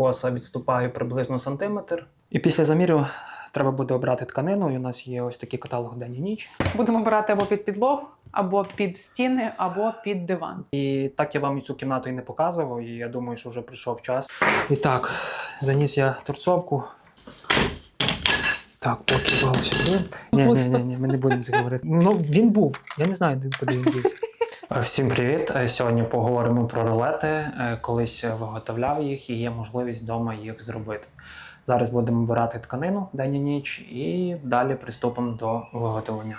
коса відступаю приблизно сантиметр. І після замірю треба буде обрати тканину. І у нас є ось такий каталог день і ніч. Будемо брати або під підлогу, або під стіни, або під диван. І так я вам цю кімнату і не показував, і я думаю, що вже прийшов час. І так, заніс я торцовку. Так, поки сюди. Ні, ні, ні, ні, ми не будемо це говорити. Ну, він був. Я не знаю, куди він дівся. Всім привіт! Е, Сьогодні поговоримо про рулети. Е, Колись виготовляв їх і є можливість вдома їх зробити. Зараз будемо обирати тканину день і ніч і далі приступимо до виготовлення.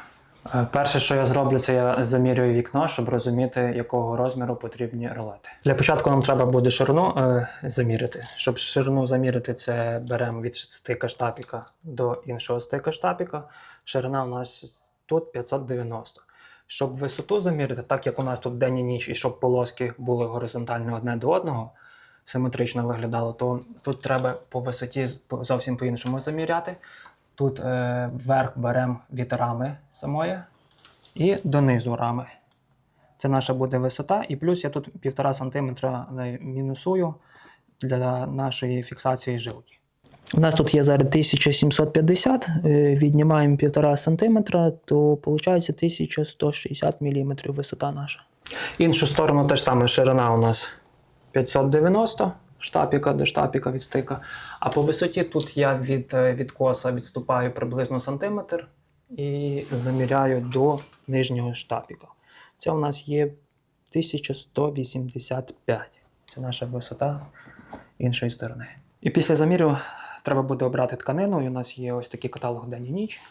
Е, Перше, що я зроблю, це я замірюю вікно, щоб розуміти, якого розміру потрібні ролети. Для початку нам треба буде ширину е, заміряти. Щоб ширину заміряти, це беремо від стика штапіка до іншого стика штапіка. Ширина у нас тут 590. Щоб висоту заміряти, так як у нас тут день і ніч, і щоб полоски були горизонтальні одне до одного, симетрично виглядало, то тут треба по висоті зовсім по-іншому заміряти. Тут е, вверх беремо від рами самої і донизу рами. Це наша буде висота, і плюс я тут 1,5 см мінусую для нашої фіксації жилки. У нас тут є зараз 1750, е, віднімаємо 1,5 см, то виходить 1160 мм висота наша. Іншу сторону теж саме ширина у нас 590 штапіка до штапіка від стика. А по висоті тут я від, е, від коса відступаю приблизно сантиметр і заміряю до нижнього штапіка. Це у нас є 1185. Це наша висота іншої сторони. І після замірю треба буде обрати тканину. І у нас є ось такий каталог день і ніч.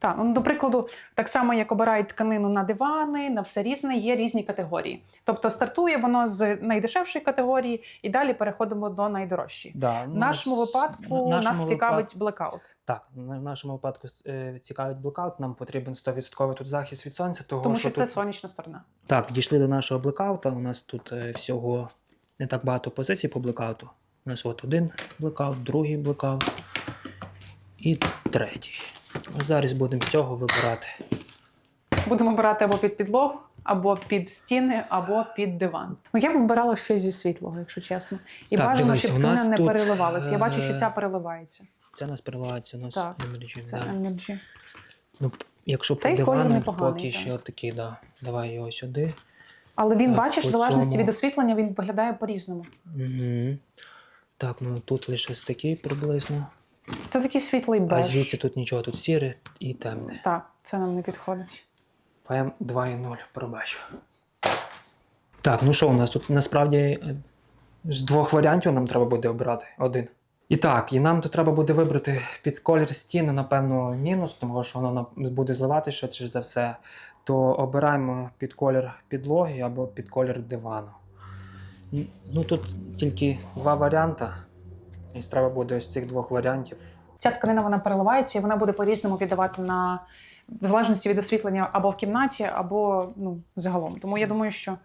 Так, ну, до прикладу, так само як обирають тканину на дивани, на все різне, є різні категорії. Тобто стартує воно з найдешевшої категорії і далі переходимо до найдорожчої. Да, В нашому випадку нас цікавить блекаут. Так, в нашому випадку е, цікавить блокаут. Нам потрібен 100% тут захист від сонця, того, Тому що, що це тут... сонячна сторона. Так, дійшли до нашого блекаута. У нас тут е, всього не так багато позицій по блекауту. У нас от один блекаут, другий блекаут і третій. Ось зараз будемо з цього вибирати. Будемо брати або під підлогу, або під стіни, або під диван. Ну я б обирала щось зі світлого, якщо чесно. І Так, бажано, дивись, щоб тканина не тут, переливалася. Я бачу, що е, ця переливається. Це у нас переливається у нас Так, енерджі, Це да. Energy. Ну, якщо Цей по дивану, поки так. ще такий, да. Давай його сюди. Але він, Так, бачиш, в залежності від освітлення, він виглядає по-різному. Угу. Так, ну тут лише ось такий приблизно. Це такий світлий А звідси тут нічого, тут сіре і темне. Так, це нам не підходить. ПМ 2.0, пробачу. Так, ну що у нас тут насправді е, з двох варіантів нам треба буде обрати один. І так, і нам тут треба буде вибрати під колір стіни, напевно, мінус, тому що воно буде зливати швидше за все. То обираємо під колір підлоги або під колір дивану. Ну тут тільки два варіанти. І треба буде ось цих двох варіантів. Ця тканина вона переливається, і вона буде по-різному віддавати на в залежності від освітлення або в кімнаті, або ну, загалом. Тому я думаю, що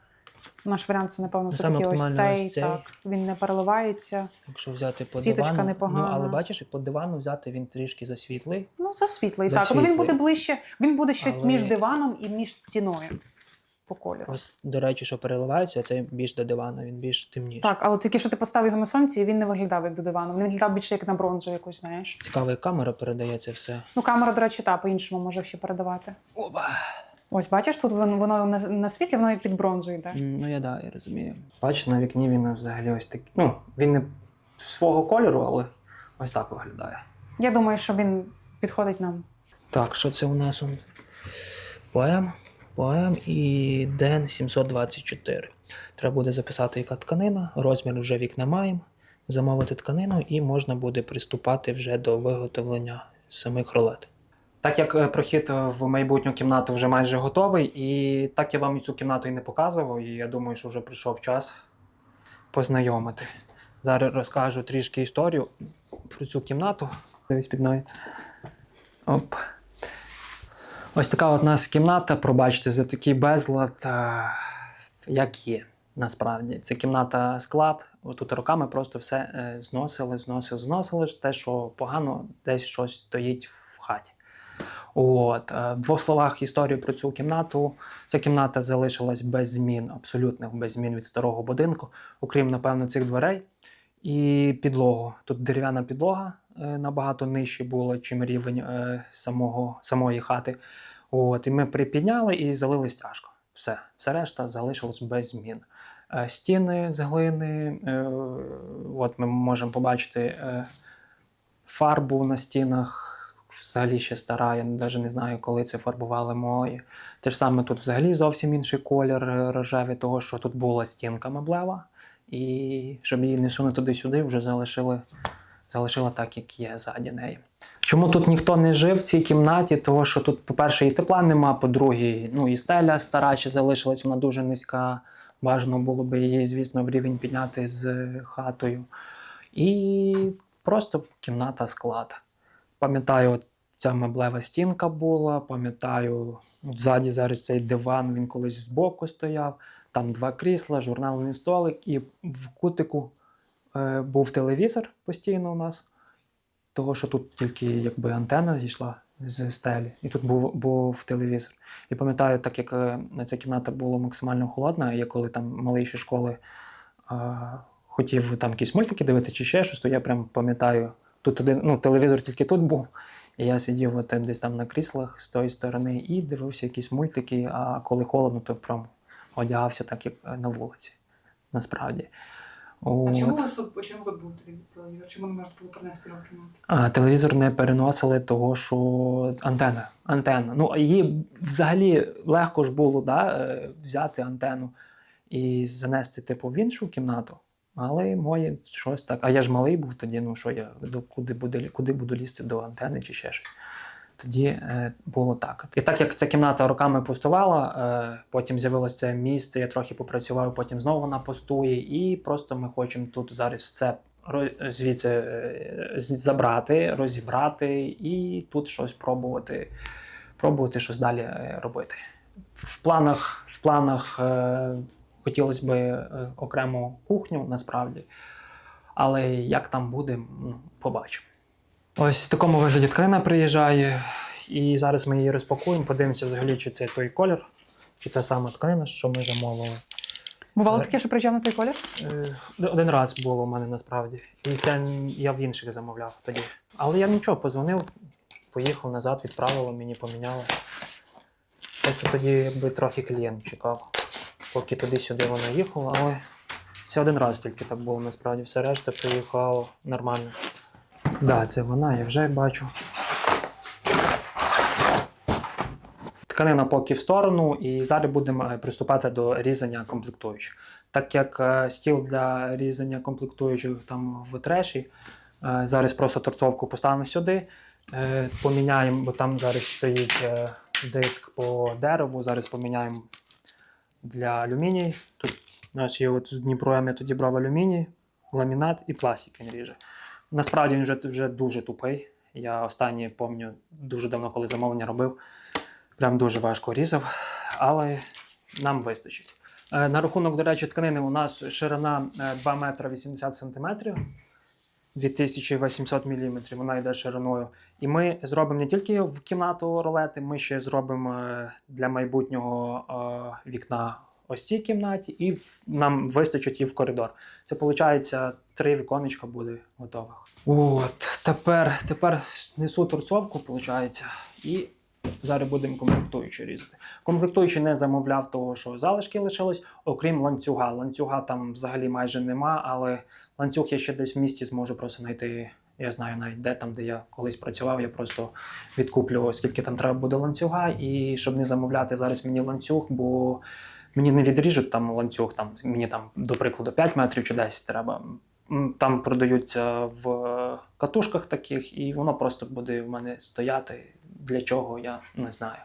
наш варіант це, напевно, Ну, все-таки ось цей, ось цей. Так, він не переливається. Якщо взяти по Сіточка дивану. непогана. Ну, але бачиш, по дивану взяти він трішки засвітлий. Ну, це світлий. За Так, але він буде ближче, він буде щось Але- між диваном і між стіною по кольору. Ось, до речі, що переливається, це більш до дивана, він більш темніший. Так, але тільки що ти поставив його на сонці, і він не виглядав як до дивану. Він виглядав більше як на бронзу якусь, знаєш. Цікаво, як камера передає це все. Ну, камера, до речі, та по-іншому може ще передавати. Оба! Ось, бачиш, тут воно, воно на, на світлі, воно як під бронзу йде. Ну я да, я розумію. Бачиш, на вікні він взагалі ось такий. Ну, він не свого кольору, але ось так виглядає. Я думаю, що він підходить нам. Так, що це у нас? он? Поем, поем і Ден 724. Треба буде записати, яка тканина, розмір вже вікна маємо, замовити тканину, і можна буде приступати вже до виготовлення самих ролет. Так як е, прохід в майбутню кімнату вже майже готовий, і так я вам цю кімнату і не показував, і я думаю, що вже прийшов час познайомити. Зараз розкажу трішки історію про цю кімнату. Дивись під мною. Оп. Ось така от нас кімната, пробачте, за такий безлад, е, як є. Насправді, це кімната склад. Тут роками просто все е, зносили, зносили, зносили. Те, що погано, десь щось стоїть в хаті. От, е, в двох словах історію про цю кімнату. Ця кімната залишилась без змін, абсолютних без змін від старого будинку, окрім, напевно, цих дверей і підлогу. Тут дерев'яна підлога набагато нижче була, чим рівень е, самого, самої хати. От, і ми припідняли і залили стяжку. Все, все решта залишилось без змін. Е, Стіни з глини, е, от ми можемо побачити е, фарбу на стінах. Взагалі ще стара, я навіть не знаю, коли це фарбували мої. Те ж саме тут взагалі зовсім інший колір е, рожевий, того, що тут була стінка меблева, і щоб її не сунути туди-сюди, вже залишили, залишили так, як є ззаді неї. Чому тут ніхто не жив в цій кімнаті? Того, що тут, по-перше, і тепла нема, по-друге, ну і стеля стара ще залишилась, вона дуже низька. Бажано було би її, звісно, в рівень підняти з хатою. І просто кімната склад. Пам'ятаю, ця меблева стінка була, пам'ятаю, от ззаді зараз цей диван, він колись збоку стояв, там два крісла, журнальний столик, і в кутику був телевізор постійно у нас. Того, що тут тільки якби антенна йшла з стелі, і тут був, був телевізор. І пам'ятаю, так як е, ця кімната була максимально холодна, я коли там малий ще школи е, хотів там якісь мультики дивитися чи ще щось, то я прям пам'ятаю, тут один, ну, телевізор тільки тут був. І я сидів от, десь там на кріслах з тої сторони і дивився якісь мультики, а коли холодно, то прям одягався так, як е, на вулиці. Насправді. А чому тут чому тут був телевізор? Чому не можна було принести його в кімнату? А, телевізор не переносили, того що антена. антенна. Ну, її взагалі легко ж було да, е, взяти антенну і занести, типу, в іншу кімнату. Але моє щось так. А я ж малий був тоді, ну що я куди, буде, куди буду лізти до антени чи ще щось. Тоді е, було так. І так як ця кімната роками пустувала, е, потім з'явилося це місце, я трохи попрацював, потім знову вона пустує, і просто ми хочемо тут зараз все звідси е, забрати, розібрати і тут щось пробувати, пробувати щось далі робити. В планах, в планах е, хотілося б окрему кухню насправді, але як там буде, ну, побачимо. Ось в такому вигляді тканина приїжджає, і зараз ми її розпакуємо, подивимося взагалі, чи це той колір, чи та сама тканина, що ми замовили. Бувало таке, що приїжджав на той колір? Е, Один раз було у мене насправді. І це я в інших замовляв тоді. Але я нічого, позвонив, поїхав назад, відправили, мені поміняли. Просто тоді якби трохи клієнт чекав, поки туди-сюди воно їхало, але це один раз тільки так було насправді. Все решта приїхало нормально. Да, це вона, я вже бачу. Тканина поки в сторону, і зараз будемо е, приступати до різання комплектуючих. Так як е, стіл для різання комплектуючих там в треші, е, зараз просто торцовку поставимо сюди, поміняємо, бо там зараз стоїть диск по дереву, зараз поміняємо для алюміній. Тут у нас є от з Дніпром я тоді брав алюміній, ламінат і пластик він ріже. Насправді він вже, вже дуже тупий. Я останнє пам'ятаю дуже давно, коли замовлення робив. Прям дуже важко різав, але нам вистачить. Е, На рахунок, до речі, тканини у нас ширина е, 2 метри 80 сантиметрів, 2800 мм, вона йде шириною. І ми зробимо не тільки в кімнату ролети, ми ще зробимо е, для майбутнього е, вікна ось цій кімнаті, і нам вистачить і в коридор. Це виходить, три віконечка буде готових. От, тепер, тепер несу торцовку, виходить, і зараз будемо комплектуючі різати. Комплектуючі не замовляв того, що залишки лишилось, окрім ланцюга. Ланцюга там взагалі майже нема, але ланцюг я ще десь в місті зможу просто знайти. Я знаю навіть де там, де я колись працював, я просто відкуплю, скільки там треба буде ланцюга, і щоб не замовляти зараз мені ланцюг, бо мені не відріжуть там ланцюг, там мені там, до прикладу, 5 метрів чи 10 треба. Там продаються в е, катушках таких, і воно просто буде в мене стояти. Для чого я не знаю.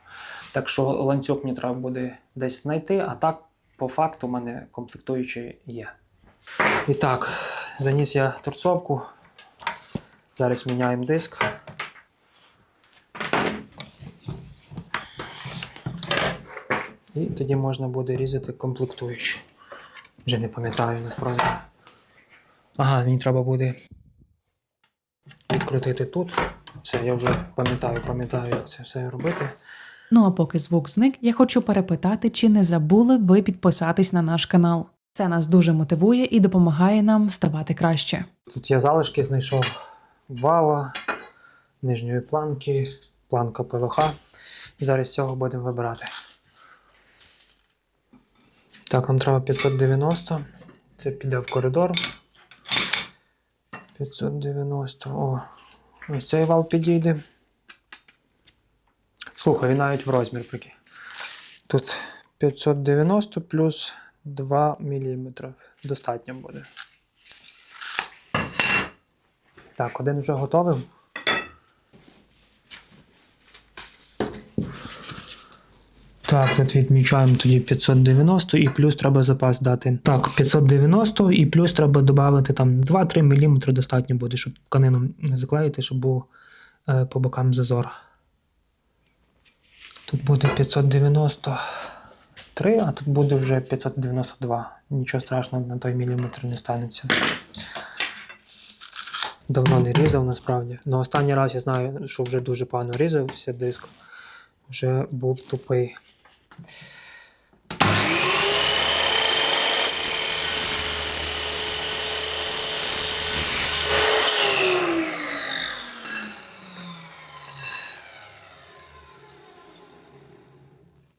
Так що ланцюг мені треба буде десь знайти, а так, по факту, в мене комплектуючі є. І так, заніс я торцовку. Зараз міняємо диск. І тоді можна буде різати комплектуючі. Вже не пам'ятаю насправді. Ага, мені треба буде відкрутити тут. Все, я вже пам'ятаю, пам'ятаю, як це все робити. Ну а поки звук зник, я хочу перепитати, чи не забули ви підписатись на наш канал. Це нас дуже мотивує і допомагає нам ставати краще. Тут я залишки знайшов вала, нижньої планки, планка ПВХ. І зараз з цього будемо вибирати. Так, нам треба 590. Це піде в коридор. 590. О, ось цей вал підійде. Слухай, він навіть в розмір прикинь. Тут 590 плюс 2 мм. Достатньо буде. Так, один вже готовий. Так, тут відмічаємо тоді 590 і плюс треба запас дати. Так, 590 і плюс треба додати там 2-3 мм достатньо буде, щоб тканину не заклеїти, щоб був е, по бокам зазор. Тут буде 593, а тут буде вже 592. Нічого страшного на той міліметр не станеться. Давно не різав насправді. Ну останній раз я знаю, що вже дуже погано різався диск. Вже був тупий.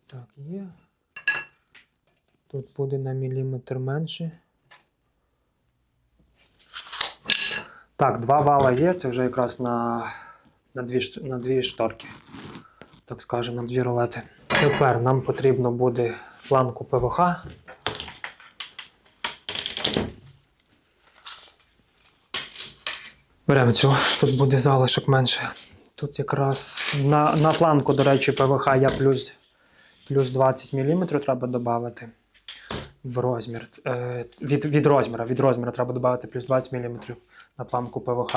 Так, є. Тут буде на міліметр менше. Так, два вала є, це вже якраз на, на, дві, на дві шторки. Так скажемо, на дві рулети. Тепер нам потрібно буде планку ПВХ. Беремо цю, тут буде залишок менше. Тут якраз на, на планку, до речі, ПВХ я плюс, плюс 20 мм треба додати в розмір. Е, від, від розміру. Від розміру треба додати плюс 20 мм на планку ПВХ.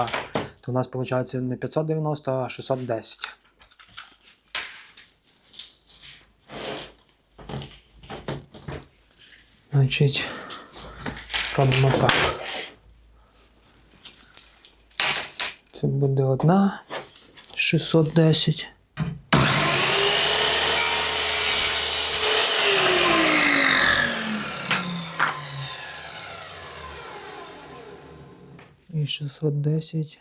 То у нас виходить не 590, а 610. Значить, робимо так. Це буде одна 610. І 610.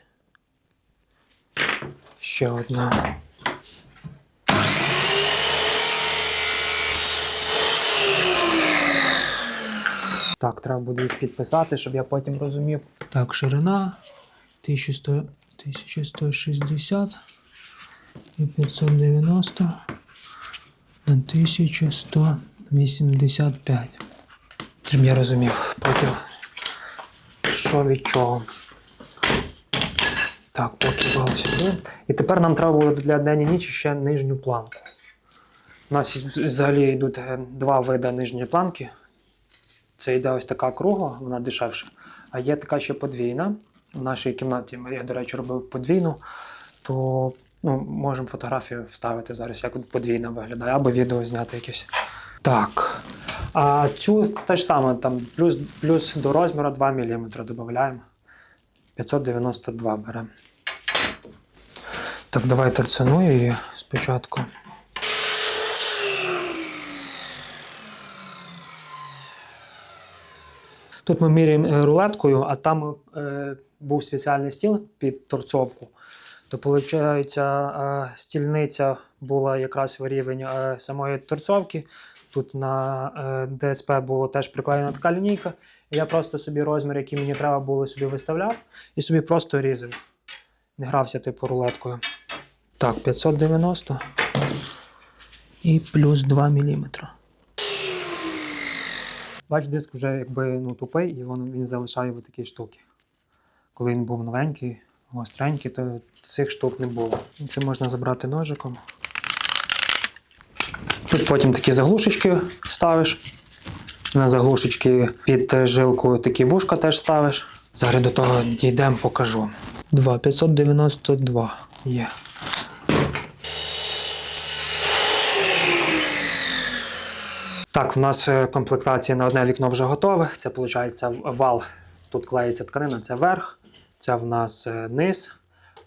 Ще одна. Так, треба буде їх підписати, щоб я потім розумів. Так, ширина 1100, 1160 і 590 на 1185. Щоб я розумів потім, що від чого. Так, поки вал сюди. І тепер нам треба буде для день і нічі ще нижню планку. У нас взагалі йдуть е, два види нижньої планки. Це йде ось така кругла, вона дешевша. А є така ще подвійна. В нашій кімнаті я, до речі, робив подвійну, то ну, можемо фотографію вставити зараз, як подвійна виглядає, або відео зняти якесь. Так. А цю теж саме, там плюс, плюс до розміру 2 мм додаємо. 592 беремо. Так, давай торцяную її спочатку. Тут ми міряємо е, рулеткою, а там е, був спеціальний стіл під торцовку. То, виходить, е, стільниця була якраз в рівень е, самої торцовки. Тут на ДСП була теж приклеєна така лінійка. Я просто собі розмір, який мені треба було, собі виставляв і собі просто різав. Не грався типу рулеткою. Так, 590 і плюс 2 мм. Бач, диск вже якби ну, тупий, і він, він залишає ось такі штуки. Коли він був новенький, гостренький, то цих штук не було. Це можна забрати ножиком. Тут потім такі заглушечки ставиш. На заглушечки під жилку такі вушка теж ставиш. Зараз до того дійдемо, покажу. 2, 592 є. Так, в нас е, комплектація на одне вікно вже готове. Це виходить вал. Тут клеїться тканина, це верх, це в нас е, низ,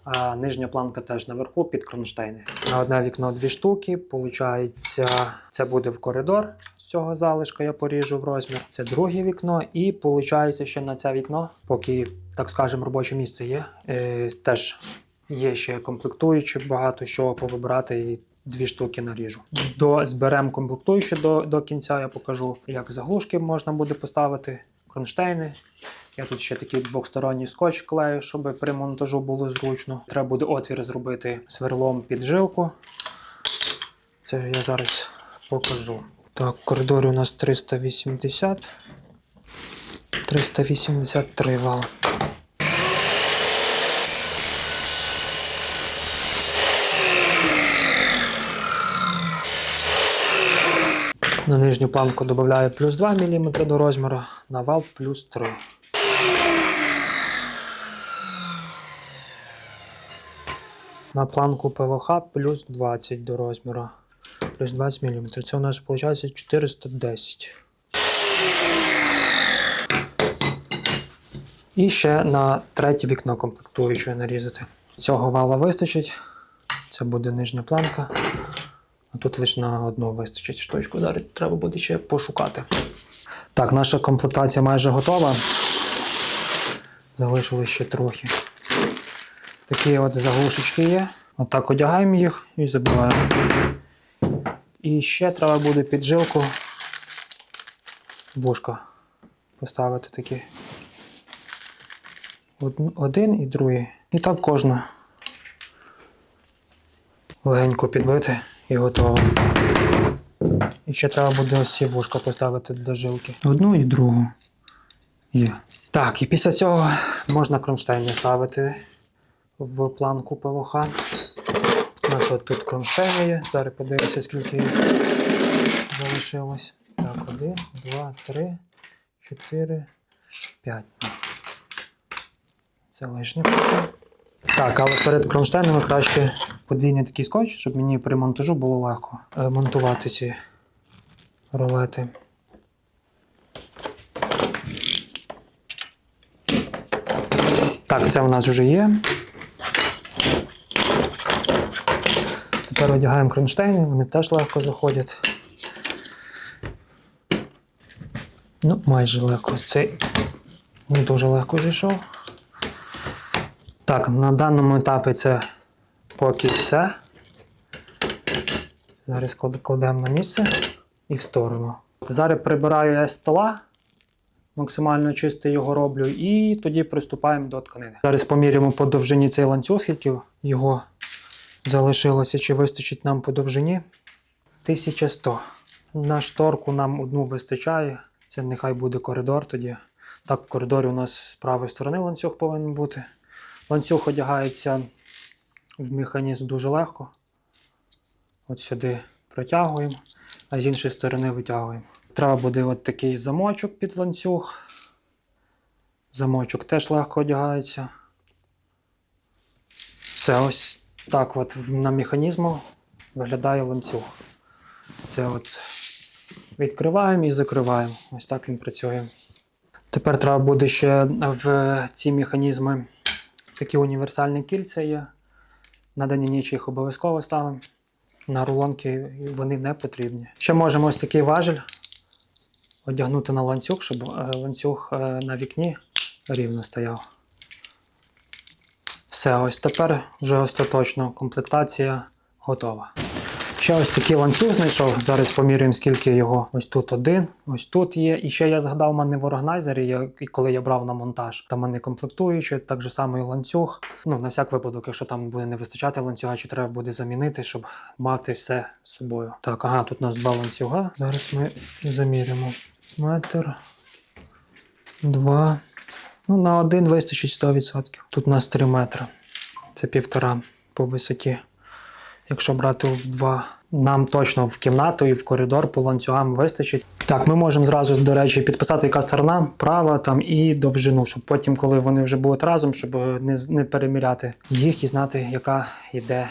а нижня планка теж наверху під кронштейни. На одне вікно дві штуки. Получається, це буде в коридор. З цього залишка я поріжу в розмір. Це друге вікно. І виходить, ще на це вікно, поки, так скажемо, робоче місце є. Е, теж є ще комплектуючі, багато що повибирати і дві штуки наріжу. До зберемо комплектуючі до, до кінця. Я покажу, як заглушки можна буде поставити, кронштейни. Я тут ще такий двосторонній скотч клею, щоб при монтажу було зручно. Треба буде отвір зробити сверлом під жилку. Це я зараз покажу. Так, в коридорі у нас 380. 383 вал. На нижню планку додаю плюс 2 мм до розміру, на вал плюс 3. На планку ПВХ плюс 20 до розміру. Плюс 20 мм. Це у нас виходить 410. І ще на третє вікно комплектуючої нарізати. Цього вала вистачить. Це буде нижня планка. Тут лише на одну вистачить штучку. Зараз треба буде ще пошукати. Так, наша комплектація майже готова. Залишилось ще трохи. Такі от заглушечки є. Отак одягаємо їх і забиваємо. І ще треба буде під жилку вушка поставити такі. Один і другий. І так кожна. Легенько підбити і готово. І ще треба буде ось ці вушка поставити для жилки. Одну і другу. Є. Так, і після цього можна кронштейни ставити в планку ПВХ. У нас от тут кронштейни є. Зараз подивимося, скільки їх залишилось. Так, один, два, три, чотири, п'ять. Це лишнє. Так, але перед кронштейнами краще подвійний такий скотч, щоб мені при монтажу було легко е, монтувати ці ролети. Так, це у нас вже є. Тепер одягаємо кронштейни, вони теж легко заходять. Ну, майже легко. Цей не дуже легко зійшов. Так, на даному етапі це поки все. Зараз кладемо на місце і в сторону. Зараз прибираю я стола, максимально чистий його роблю, і тоді приступаємо до тканини. Зараз поміряємо по довжині цей ланцюг, скільки його залишилося, чи вистачить нам по довжині. 1100. На шторку нам одну вистачає. Це нехай буде коридор тоді. Так, в коридорі у нас з правої сторони ланцюг повинен бути. Ланцюг одягається в механізм дуже легко. От сюди протягуємо, а з іншої сторони витягуємо. Треба буде от такий замочок під ланцюг. Замочок теж легко одягається. Все, ось так от на механізму виглядає ланцюг. Це от відкриваємо і закриваємо. Ось так він працює. Тепер треба буде ще в ці механізми такі універсальні кільця є. На дані ніч їх обов'язково ставимо. На рулонки вони не потрібні. Ще можемо ось такий важель одягнути на ланцюг, щоб е, ланцюг е, на вікні рівно стояв. Все, ось тепер вже остаточно комплектація готова. Ще ось такий ланцюг знайшов. Зараз поміряємо, скільки його. Ось тут один, ось тут є. І ще я згадав, у мене в органайзері, коли я брав на монтаж, там вони комплектуючі, так же само і ланцюг. Ну, на всяк випадок, якщо там буде не вистачати ланцюга, чи треба буде замінити, щоб мати все з собою. Так, ага, тут у нас два ланцюга. Зараз ми заміряємо. Метр. Два. Ну, на один вистачить 100%. Тут у нас 3 метри. Це півтора по висоті. Якщо брати в два, нам точно в кімнату і в коридор по ланцюгам вистачить. Так, ми можемо зразу, до речі, підписати, яка сторона, права там і довжину, щоб потім, коли вони вже будуть разом, щоб не, не переміряти їх і знати, яка йде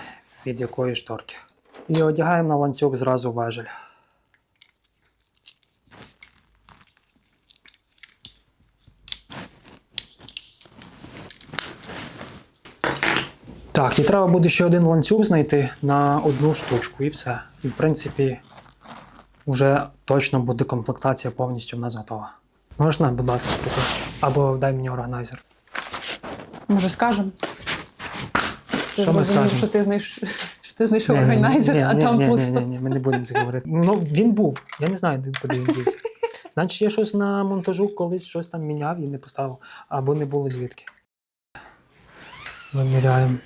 від якої шторки. І одягаємо на ланцюг зразу важель. Так, і треба буде ще один ланцюг знайти на одну штучку, і все. І в принципі, вже точно буде комплектація повністю в нас готова. Можна, будь ласка, трохи? Або дай мені органайзер. Може, скажемо? Ти Що ми зрозумів, скажемо? що ти знайш... що ти знайшов Ні, ні, органайзер, ні, а ні, там ні, пусто. Ні, ні, ні, ми не будемо це говорити. Ну, він був. Я не знаю, де- куди він дівся. Значить, я щось на монтажу колись щось там міняв і не поставив, або не було звідки. Виміряємо.